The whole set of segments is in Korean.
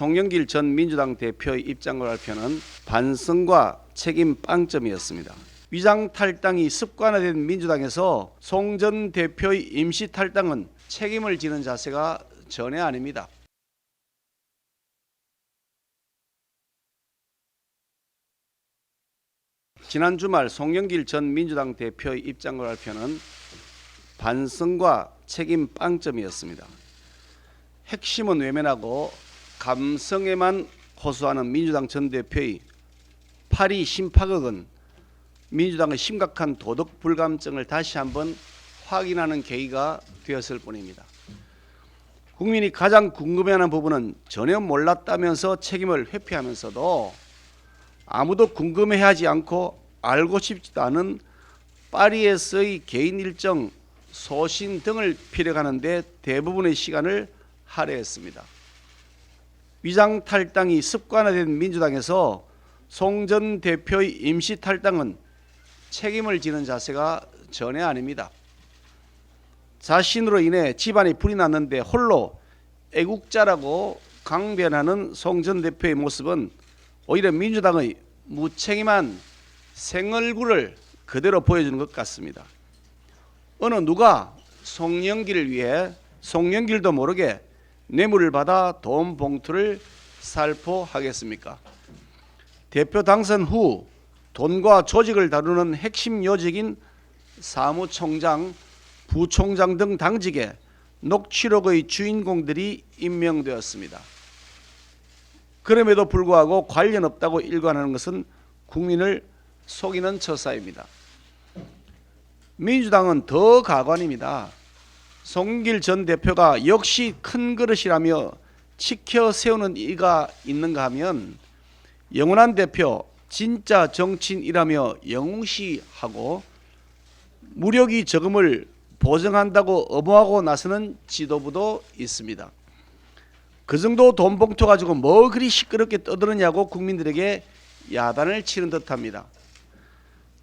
송영길 전 민주당 대표의 입장을 발표는 반성과 책임 빵점이었습니다. 위장 탈당이 습관화된 민주당에서 송 전 대표의 임시 탈당은 책임을 지는 자세가 전혀 아닙니다. 지난 주말 송영길 전 민주당 대표의 입장을 발표는 반성과 책임 빵점이었습니다. 핵심은 외면하고 감성에만 호소하는 민주당 전 대표의 파리 심파극은 민주당의 심각한 도덕 불감증을 다시 한번 확인하는 계기가 되었을 뿐입니다. 국민이 가장 궁금해하는 부분은 전혀 몰랐다면서 책임을 회피하면서도 아무도 궁금해하지 않고 알고 싶지도 않은 파리에서의 개인 일정, 소신 등을 필요하는데 대부분의 시간을 할애했습니다. 위장 탈당이 습관화된 민주당에서 송 전 대표의 임시 탈당은 책임을 지는 자세가 전혀 아닙니다. 자신으로 인해 집안이 불이 났는데 홀로 애국자라고 강변하는 송 전 대표의 모습은 오히려 민주당의 무책임한 생얼굴을 그대로 보여주는 것 같습니다. 어느 누가 송영길을 위해 송영길도 모르게 뇌물을 받아 돈 봉투를 살포하겠습니까? 대표 당선 후 돈과 조직을 다루는 핵심 요직인 사무총장, 부총장 등 당직에 녹취록의 주인공들이 임명되었습니다. 그럼에도 불구하고 관련 없다고 일관하는 것은 국민을 속이는 처사입니다. 민주당은 더 가관입니다. 송길 전 대표가 역시 큰 그릇이라며 지켜 세우는 이가 있는가 하면 영원한 대표 진짜 정치인이라며 영웅시하고 무력이 저금을 보증한다고 엄호하고 나서는 지도부도 있습니다. 그 정도 돈 봉투 가지고 뭐 그리 시끄럽게 떠드느냐고 국민들에게 야단을 치는 듯합니다.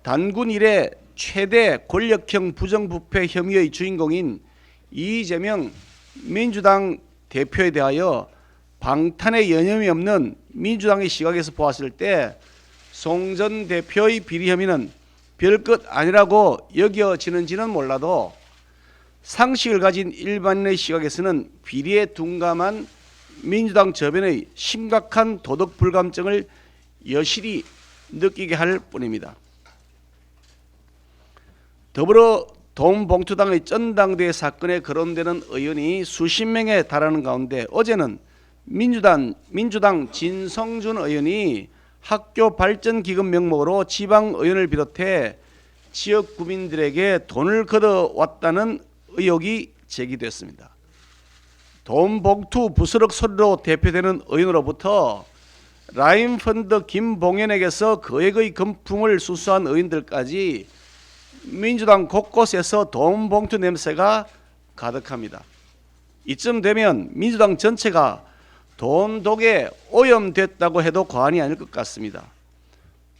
단군 이래 최대 권력형 부정부패 혐의의 주인공인 이재명 민주당 대표에 대하여 방탄의 여념이 없는 민주당의 시각에서 보았을 때 송 전 대표의 비리 혐의는 별것 아니라고 여겨지는지는 몰라도 상식을 가진 일반인의 시각에서는 비리에 둔감한 민주당 저변의 심각한 도덕 불감증을 여실히 느끼게 할 뿐입니다. 더불어 돈봉투당의 전당대회 사건에 거론되는 의원이 수십 명에 달하는 가운데 어제는 민주당 민주당 진성준 의원이 학교 발전 기금 명목으로 지방 의원을 비롯해 지역 구민들에게 돈을 걷어왔다는 의혹이 제기됐습니다. 돈 봉투 부스럭 소리로 대표되는 의원으로부터 라인 펀드 김봉현에게서 거액의 금품을 수수한 의원들까지 민주당 곳곳에서 돈 봉투 냄새가 가득합니다. 이쯤 되면 민주당 전체가 돈 독에 오염됐다고 해도 과언이 아닐 것 같습니다.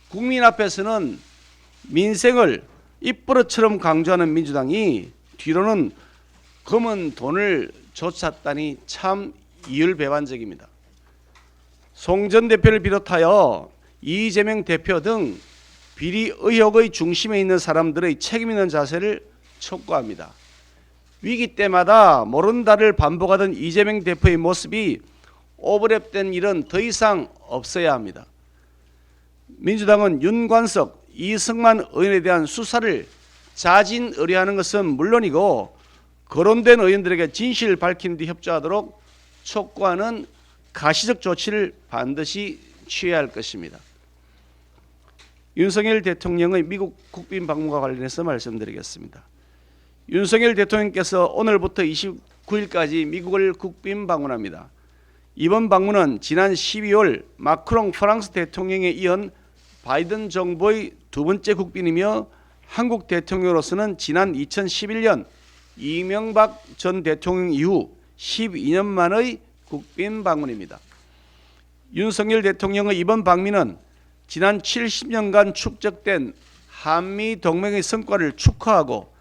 국민 앞에서는 민생을 입버릇처럼 강조하는 민주당이 뒤로는 검은 돈을 쫓았다니 참 이율배반적입니다. 송 전 대표를 비롯하여 이재명 대표 등 비리 의혹의 중심에 있는 사람들의 책임 있는 자세를 촉구합니다. 위기 때마다 모른다를 반복하던 이재명 대표의 모습이 오버랩된 일은 더 이상 없어야 합니다. 민주당은 윤관석, 이승만 의원에 대한 수사를 자진 의뢰하는 것은 물론이고 거론된 의원들에게 진실을 뒤 협조하도록 촉구하는 가시적 조치를 반드시 취해야 할 것입니다. 윤석열 대통령의 미국 국빈 방문과 관련해서 말씀드리겠습니다. 윤석열 대통령께서 오늘부터 29일까지 미국을 국빈 방문합니다. 이번 방문은 지난 12월 마크롱 프랑스 대통령에 이은 바이든 정부의 두 번째 국빈이며 한국 대통령으로서는 지난 2011년 이명박 전 대통령 이후 12년 만의 국빈 방문입니다. 윤석열 대통령의 이번 방미는 지난 70년간 축적된 한미 동맹의 성과를 축하하고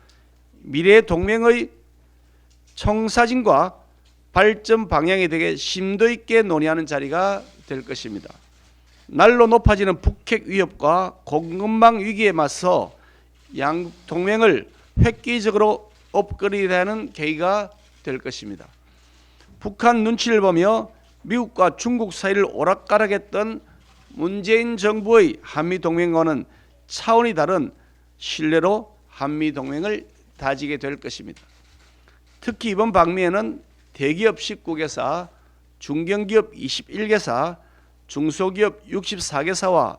미래 동맹의 청사진과 발전 방향에 대해 심도 있게 논의하는 자리가 될 것입니다. 날로 높아지는 북핵 위협과 공급망 위기에 맞서 양국 동맹을 획기적으로 업그레이드하는 계기가 될 것입니다. 북한 눈치를 보며 미국과 중국 사이를 오락가락했던 문재인 정부의 한미 동맹과는 차원이 다른 신뢰로 한미 동맹을 다지게 될 것입니다. 특히 이번 방미에는 대기업 19개사, 중견기업 21개사, 중소기업 64개사와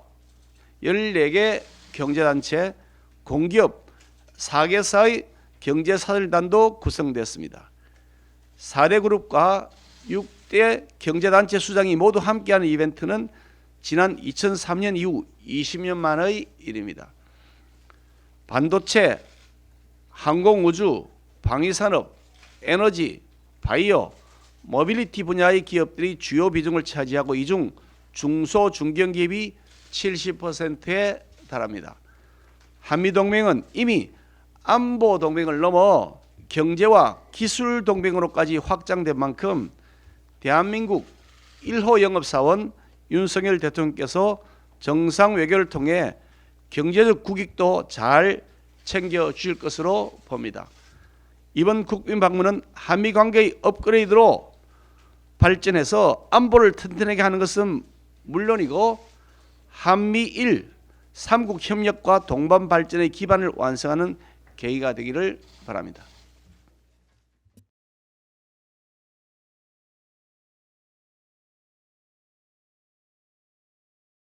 14개 경제단체, 공기업 4개사의 경제사절단도 구성됐습니다. 4대 그룹과 6대 경제단체 수장이 모두 함께하는 이벤트는 지난 2003년 이후 20년 만의 일입니다. 반도체, 항공우주, 방위산업, 에너지, 바이오, 모빌리티 분야의 기업들이 주요 비중을 차지하고 이 중 중소 중견 기업이 70%에 달합니다. 한미 동맹은 이미 안보 동맹을 넘어 경제와 기술 동맹으로까지 확장된 만큼 대한민국 1호 영업사원 윤석열 대통령께서 정상 외교를 통해 경제적 국익도 잘 챙겨 주실 것으로 봅니다. 이번 국빈 방문은 한미 관계의 업그레이드로 발전해서 안보를 튼튼하게 하는 것은 물론이고 한미일 삼국 협력과 동반 발전의 기반을 완성하는 계기가 되기를 바랍니다.